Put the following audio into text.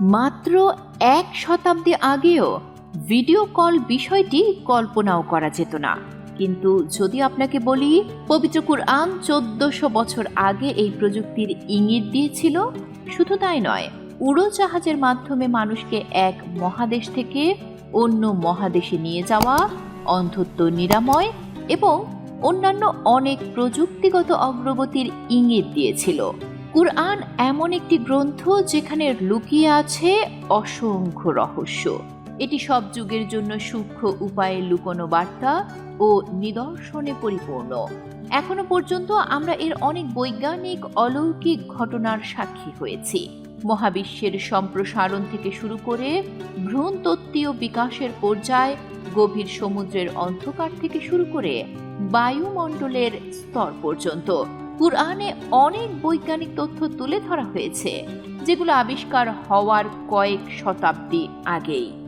মাত্র এক শতাব্দী আগেও ভিডিও কল বিষয়টি কল্পনাও করা যেত না। কিন্তু যদি আপনাকে বলি, পবিত্র কুরআন চোদ্দশো বছর আগে এই প্রযুক্তির ইঙ্গিত দিয়েছিল, শুধু তাই নয়, উড়োজাহাজের মাধ্যমে মানুষকে এক মহাদেশ থেকে অন্য মহাদেশে নিয়ে যাওয়া, অন্ধত্ব নিরাময় এবং অন্যান্য অনেক প্রযুক্তিগত অগ্রগতির ইঙ্গিত দিয়েছিল। কুরআন এমন একটি গ্রন্থ যেখানে লুকিয়ে আছে অসংখ্য রহস্য। এটি সব যুগের জন্য সূক্ষ্ম উপায়ে লুকোনো বার্তা ও নিদর্শনে পরিপূর্ণ। এখনও পর্যন্ত আমরা এর অনেক বৈজ্ঞানিক অলৌকিক ঘটনার সাক্ষী হয়েছি। মহাবিশ্বের সম্প্রসারণ থেকে শুরু করে ভ্রূণতত্ত্বীয় বিকাশের পর্যায়, গভীর সমুদ্রের অন্ধকার থেকে শুরু করে বায়ুমণ্ডলের স্তর পর্যন্ত। কুরআনে অনেক বৈজ্ঞানিক তথ্য তুলে ধরা হয়েছে যেগুলো আবিষ্কার হওয়ার কয়েক শতাব্দী আগেই।